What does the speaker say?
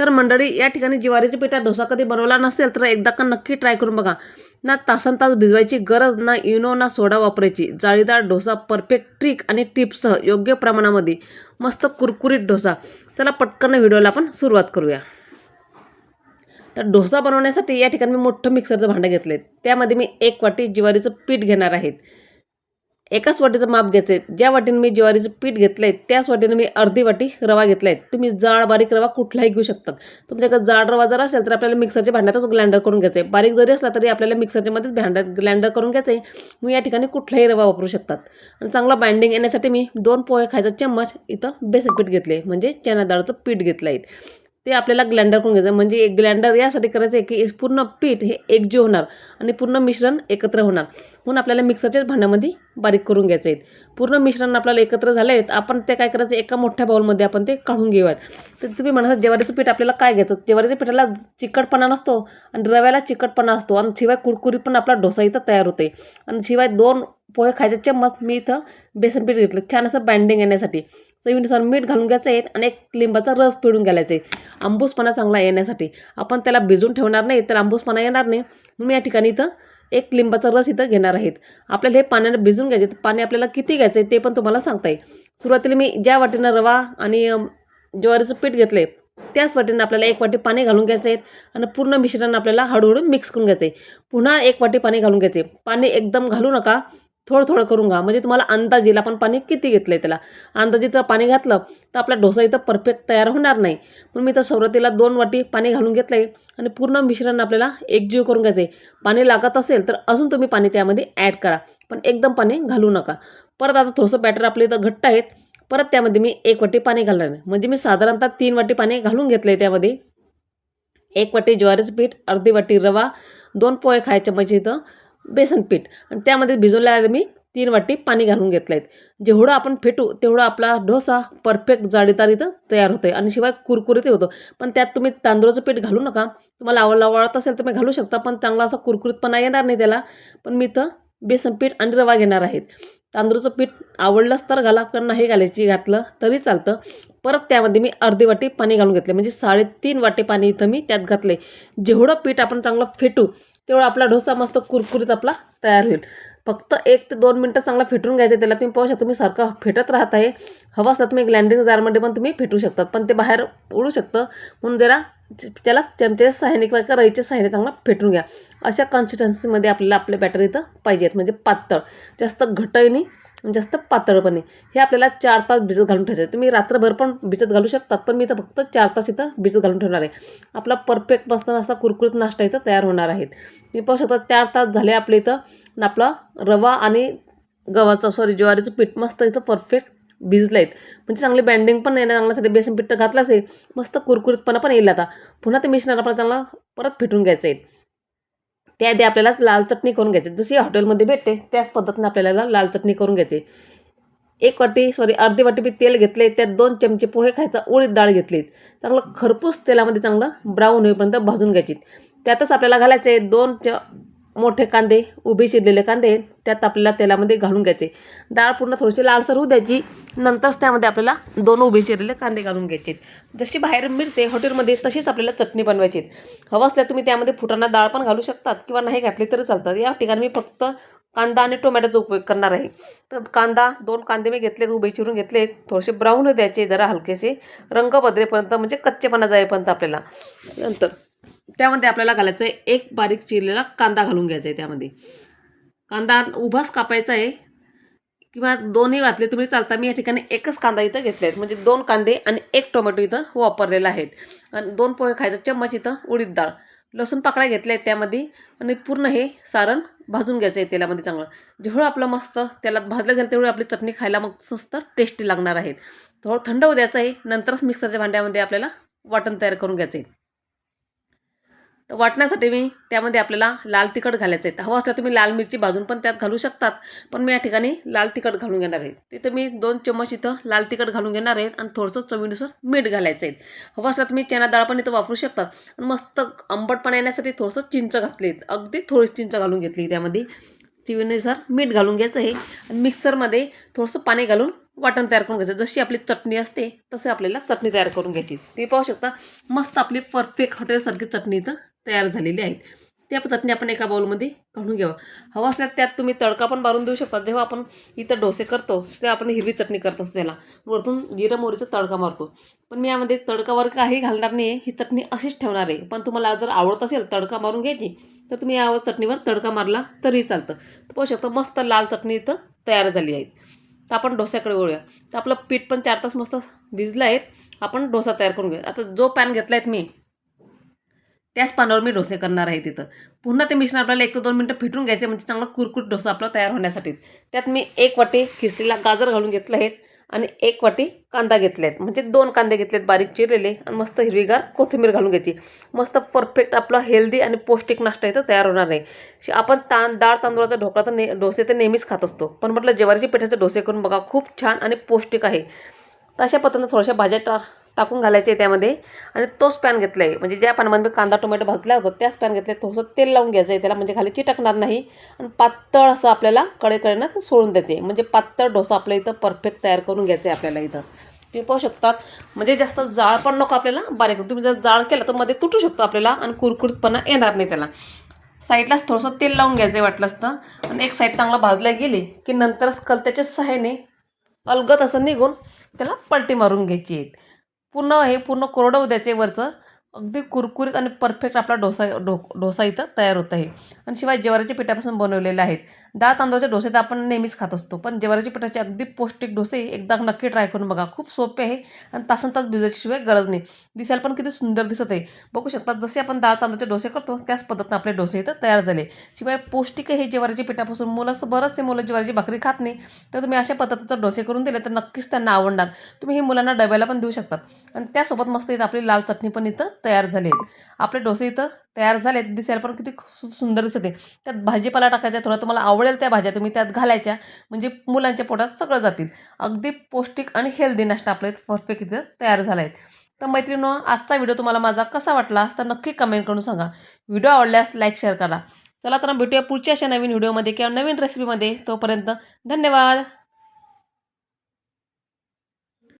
तर मंडळी या ठिकाणी ज्वारीच्या पिठा डोसा कधी बनवला नसेल तर एकदा का नक्की ट्राय करून बघा. ना तासन तास भिजवायची गरज ना इनो ना सोडा वापरायची. जाळीदार डोसा परफेक्ट ट्रिक आणि टिप्ससह योग्य प्रमाणामध्ये मस्त कुरकुरीत डोसा. चला पटकन व्हिडिओला आपण सुरुवात करूया. तर डोसा बनवण्यासाठी या ठिकाणी मी मोठं मिक्सरचं भांडं घेतलं आहे त्यामध्ये मी एक वाटी ज्वारीचं पीठ घेणार आहेत एकाच वाटीचं माप घ्यायचं आहे ज्या वाटीने मी ज्वारीचं पीठ घेतलं आहे त्याच वाटीने मी अर्धी वाटी रवा घेतला आहे तुम्ही जाड बारीक रवा कुठलाही घेऊ शकतात. तुमच्याकडे जाड रवा जर असेल तर आपल्याला मिक्सरच्या भांड्यातच ग्लँडर करून घ्यायचं आहे बारीक जरी असला तरी आपल्याला मिक्सरच्या मध्येच भांड्यात ग्लँडर करून घ्यायचं आहे मग या ठिकाणी कुठलाही रवा वापरू शकतात. आणि चांगला बाइंडिंग येण्यासाठी मी दोन पोहे खायचा चम्मच इथं बेसन पीठ घेतले म्हणजे चना डाळचं पीठ घेतलं आहे ते आपल्याला ग्लँडर करून घ्यायचं. आहे. म्हणजे एक ग्लँडर यासाठी करायचं आहे की पूर्ण पीठ हे एकजीव होणार आणि पूर्ण मिश्रण एकत्र होणार. म्हणून आपल्याला मिक्सरच्याच भांड्यामध्ये बारीक करून घ्यायचं आहे. पूर्ण मिश्रण आपल्याला एकत्र झालं आहेत आपण ते काय करायचं एका मोठ्या बाऊलमध्ये आपण ते काढून घेऊयात. तर तुम्ही म्हणा ज्वारीचं पीठ आपल्याला काय घ्यायचं? ज्वारीच्या पिठाला चिकटपणा नसतो आणि रव्याला चिकटपणा असतो. आणि शिवाय कुरकुरी पण आपला डोसा इथं तयार होते आणि शिवाय दोन पोहे खायचे चम्मच मी इथं बेसन पीठ घेतलं. छान असं बाइंडिंग येण्यासाठी. चवीनुसार मीठ घालून घ्यायचं आहे आणि एक लिंबाचा रस पिळून घालायचा आहे. आंबूसपणा चांगला येण्यासाठी. आपण त्याला भिजून ठेवणार नाही तर आंबूसपणा येणार नाही. म्हणून मी या ठिकाणी इथं एक लिंबाचा रस इथं घेणार आहेत आपल्याला हे पाण्याने भिजून घ्यायचे तर पाणी आपल्याला किती घ्यायचं आहे ते पण तुम्हाला सांगता येईल. सुरुवातीला मी ज्या वाटीनं रवा आणि ज्वारीचं पीठ घेतलं आहे त्याच वाटीनं आपल्याला एक वाटी पाणी घालून घ्यायचं आहे. आणि पूर्ण मिश्रण आपल्याला हळूहळू मिक्स करून घ्यायचं आहे. पुन्हा एक वाटी पाणी घालून घ्यायचे पाणी एकदम घालू नका. थोडं थोडं करून घ्या. म्हणजे तुम्हाला अंदाज येईल आपण पाणी किती घेतलं आहे त्याला. अंदाजे तर पाणी घातलं तर आपला डोसा इथं परफेक्ट तयार होणार नाही. म्हणून मी तर सुरुवातीला दोन वाटी पाणी घालून घेतलं आहे आणि पूर्ण मिश्रण आपल्याला एकजीव करून घ्यायचं आहे पाणी लागत असेल तर अजून तुम्ही पाणी त्यामध्ये ॲड करा. पण एकदम पाणी घालू नका. परत आता थोडंसं बॅटर आपलं इथं घट्ट आहेत. परत त्यामध्ये मी एक वाटी पाणी घालणार आहे. म्हणजे मी साधारणतः तीन वाटी पाणी घालून घेतलं आहे त्यामध्ये. एक वाटी ज्वारीचं पीठ अर्धी वाटी रवा दोन पोहे खायचे म्हणजे इथं. बेसन पीठ. आणि त्यामध्ये भिजवलेलं मी तीन वाटी पाणी घालून घेतलं आहेत जेवढं आपण फेटू तेवढं आपला डोसा परफेक्ट जाळीदार इथं तयार होतो आहे आणि शिवाय कुरकुरीतही होतो. पण त्यात तुम्ही तांदूळाचं पीठ घालू नका. तुम्हाला आवडला आवडत असेल तर मी घालू शकता पण चांगला असा कुरकुरीतपणा येणार नाही त्याला. पण मी इथं बेसन पीठ आणि रवा घेणार आहेत तांदूळचं पीठ आवडलंच तर घाला पण नाही घालायची घातलं तरी चालतं. परत त्यामध्ये मी अर्धी वाटी पाणी घालून घेतले म्हणजे साडेतीन वाटी पाणी इथं मी त्यात घातले जेवढं पीठ आपण चांगलं फेटू तेवढा आपला डोसा मस्त कुरकुरीत आपला तयार होईल. फक्त एक ते दोन मिनटं चांगला फेटून घ्यायचं त्याला तुम्ही पाहू शकता तुम्ही सारखं फेटत राहत आहे हवं असलं तुम्ही ग्लँडिंग जारमध्ये पण तुम्ही फेटू शकतात पण ते बाहेर उडू शकतं. म्हणून जरा त्याला चमच्याच्या सहाय्याने किंवा एका रईच्या सहाय्याने चांगला फेटून घ्या. अशा कन्सिस्टन्सीमध्ये आपल्याला आपले बॅटर इथं पाहिजेत म्हणजे पातळ. जास्त घटही नाही जास्त पातळपणे हे आपल्याला चार तास भिजत घालून ठेवायचं तुम्ही रात्रभर पण भिजत घालू शकतात पण मी इथं फक्त चार तास इथं भिजत घालून ठेवणार आहे. आपला परफेक्ट मस्त असा कुरकुरीत नाश्ता इथं तयार होणार आहेत तुम्ही पाहू शकता चार तास झाले आपल्या इथं. आपला रवा आणि गव्हाचं सॉरी ज्वारीचं पीठ मस्त इथं परफेक्ट भिजलं आहेत म्हणजे चांगली बँडिंग पण येणार सध्या बेसन पीठ तर घातलंच आहे मस्त कुरकुरीतपणा पण येईल आता. पुन्हा ते मिश्रण आपण चांगलं परत फेटून घ्यायचं आहे. त्याआधी आपल्याला लाल चटणी करून घ्यायची जशी हॉटेलमध्ये भेटते त्याच पद्धतीने आपल्याला लाल चटणी करून घ्यायची एक वाटी सॉरी अर्धी वाटी मी तेल घेतले त्यात दोन चमचे पोहे खायचा उडीद डाळ घेतली चांगलं खरपूस तेलामध्ये चांगलं ब्राऊन होईपर्यंत भाजून घ्यायची त्यातच आपल्याला घालायचं आहे दोन च मोठे कांदे उभे चिरलेले कांदे त्यात आपल्याला तेलामध्ये घालून घ्यायचे. डाळ पूर्ण थोडीशी लालसर होऊ द्यायची. नंतरच त्यामध्ये आपल्याला दोन उभे चिरलेले कांदे घालून घ्यायचे जशी बाहेर मिळते हॉटेलमध्ये तशीच आपल्याला चटणी बनवायची हवं असल्या तुम्ही त्यामध्ये फुटाणा डाळ पण घालू शकतात किंवा नाही घातली तरी चालतात या ठिकाणी मी फक्त कांदा आणि टोमॅटोचा उपयोग करणार आहे. तर कांदा दोन कांदे मी घेतलेत उभे चिरून घेतलेत. थोडेसे ब्राऊन द्यायचे जरा हलकेसे रंग बदलेपर्यंत म्हणजे कच्चेपणा जाईपर्यंत आपल्याला. नंतर त्यामध्ये आपल्याला घालायचं आहे एक बारीक चिरलेला कांदा घालून घ्यायचा आहे त्यामध्ये. कांदा उभाच कापायचा आहे किंवा दोन्ही घातले तुम्ही चालता मी या ठिकाणी एकच कांदा इथं घेतला आहेत म्हणजे दोन कांदे आणि एक टोमॅटो इथं वापरलेला आहेत. आणि दोन पोहे खायचा चम्मच इथं उडीद डाळ. लसूण पाकळ्या घेतल्या आहेत त्यामध्ये आणि पूर्ण हे सारण भाजून घ्यायचं आहे तेलामध्ये चांगलं. जेवढं आपलं मस्त त्याला भाजलं जाईल तेवढी आपली चटणी खायला मग मस्त टेस्टी लागणार आहेत. थोडं थंड होऊ द्यायचं आहे नंतरच मिक्सरच्या भांड्यामध्ये आपल्याला वाटण तयार करून घ्यायचं आहे तर वाटण्यासाठी मी त्यामध्ये आपल्याला लाल तिखट घालायचं आहे. हवं असलं तुम्ही लाल मिरची भाजून पण त्यात घालू शकतात. पण मी या ठिकाणी लाल तिखट घालून घेणार आहे. तिथं मी दोन चम्मच इथं लाल तिखट घालून घेणार आहेत आणि थोडंसं चवीनुसार मीठ घालायचं आहे. हवं असलं तुम्ही चना डाळ पण इथं वापरू शकतात आणि मस्त आंबटपणा येण्यासाठी थोडंसं चिंच घातली अगदी थोडीशी चिंच घालून घेतली त्यामध्ये. चवीनुसार मीठ घालून घ्यायचं आहे. आणि मिक्सरमध्ये थोडंसं पाणी घालून वाटण तयार करून घ्यायचं. जशी आपली चटणी असते तसे आपल्याला चटणी तयार करून घ्यायची. ते पाहू शकता मस्त आपली परफेक्ट हॉटेलसारखी चटणी इथं तयार झालेली आहेत. त्या पद्धतीने चटणी आपण एका बाउलमध्ये काढून घ्यावं. हवं असल्यास त्यात तुम्ही तडका पण मारून देऊ शकता. जेव्हा आपण इथं डोसे करतो तेव्हा आपण हिरवी चटणी करत असतो त्याला. वरतून जिरं मोहरीचा तडका मारतो. पण मी यामध्ये तडकावर काही घालणार नाही आहे ही चटणी अशीच ठेवणार आहे. पण तुम्हाला जर आवडत असेल तडका मारून घ्यायची तर तुम्ही या चटणीवर तडका मारला तरी चालतं. तर पाहू शकता मस्त लाल चटणी इथं तयार झाली आहे तर आपण डोस्याकडे वळूया. तर आपलं पीठ पण चार तास मस्त भिजलं आहेत. आपण डोसा तयार करून घ्या आता जो पॅन घेतला आहेत मी त्याच पानावर मी डोसे करणार आहे तिथं. पुन्हा ते मिश्रण आपल्याला एक ते दोन मिनटं फिटून घ्यायचे म्हणजे चांगला कुरकुट डोसा आपला तयार होण्यासाठी. त्यात मी एक वाटी खिसलेला गाजर घालून घेतलं आहेत आणि एक वाटी कांदा घेतले आहेत. म्हणजे दोन कांदे घेतलेत बारीक चिरलेले आणि मस्त हिरवीगार कोथिंबीर घालून घ्यायची. मस्त परफेक्ट आपला हेल्दी आणि पौष्टिक नाश्ता इथं तयार होणार आहे. आपण तां डाळ तांदूळाचा ढोकळा तर ने डोसे तर नेहमीच खात असतो. पण म्हटलं ज्वारीच्या पिठाचे डोसे करून बघा खूप छान आणि पौष्टिक आहे. तर अशा पद्धतीनं थोड्याशा भाज्या टा टाकून घालायचे त्यामध्ये. आणि तोच पॅन घेतला आहे म्हणजे ज्या पॅनमध्ये मी कांदा टोमॅटो भाजला होता त्याच पॅन घेतले थोडंसं तेल लावून घ्यायचं आहे त्याला म्हणजे खाली चिटकणार नाही. आणि पातळ असं आपल्याला कडेकडेनं ते सोडून देते म्हणजे पातळ डोसा आपल्या इथं परफेक्ट तयार करून घ्यायचं आहे आपल्याला इथं. ते पाहू शकतात. म्हणजे जास्त जाळ पण नको आपल्याला. बारीक तुम्ही जर जाळ केलं तर मध्ये तुटू शकतो आपल्याला आणि कुरकुरीतपणा येणार नाही त्याला. साईडलाच थोडंसं तेल लावून घ्यायचं आहे वाटलं असतं. आणि एक साईड चांगला भाजल्या गेली की नंतरच कलत्याच्या सहाय्याने अलगत असं निघून त्याला पलटी मारून घ्यायची आहेत. पूर्ण हे पूर्ण कोरडं होऊ द्यायचे वरचं. अगदी कुरकुरीत आणि परफेक्ट आपला डोसा डो डोसा इथं तयार होत आहे. आणि शिवाय ज्वारीच्या पिठापासून बनवलेले आहेत. डाळ तांदळाचे डोसे तर आपण नेहमीच खात असतो पण ज्वारीच्या पिठाचे अगदी पौष्टिक डोसे एकदा नक्की ट्राय करून बघा. खूप सोपे आहे आणि तासन तास भिजायच्याशिवाय गरज नाही. दिसायला पण किती सुंदर दिसत आहे. बघू शकता जसे आपण डाळ तांदळाचे डोसे करतो त्याच पद्धतीनं आपले डोसे इथं तयार झाले. शिवाय पौष्टिक आहे हे ज्वारीच्या पिठापासून. मुलं असं बरंचसे मुलं ज्वारीची भाकरी खात नाही. तर तुम्ही अशा पद्धतीचं डोसे करून दिले तर नक्कीच त्यांना आवडणार. तुम्ही हे मुलांना डब्याला पण देऊ शकतात आणि त्यासोबत मस्त इथं आपली लाल चटणी पण इथं तयार झाले आहेत आपले डोसे इथं तयार झालेत दिसायला पण किती खू- सुंदर दिसते त्यात भाजीपाला टाकायचा थोडा तुम्हाला आवडेल त्या भाज्या तुम्ही त्यात घालायच्या म्हणजे मुलांच्या पोटात सगळं जातील. अगदी पौष्टिक आणि हेल्दी नाश्ता आपल्या इथं परफेक्ट इथं तयार झाला आहे. तर मैत्रिणी आजचा व्हिडिओ तुम्हाला माझा कसा वाटला तर नक्की कमेंट करून सांगा. व्हिडिओ आवडल्यास लाईक शेअर करा. चला तर भेटूया पुढच्या अशा नवीन व्हिडिओमध्ये किंवा नवीन रेसिपीमध्ये तोपर्यंत धन्यवाद.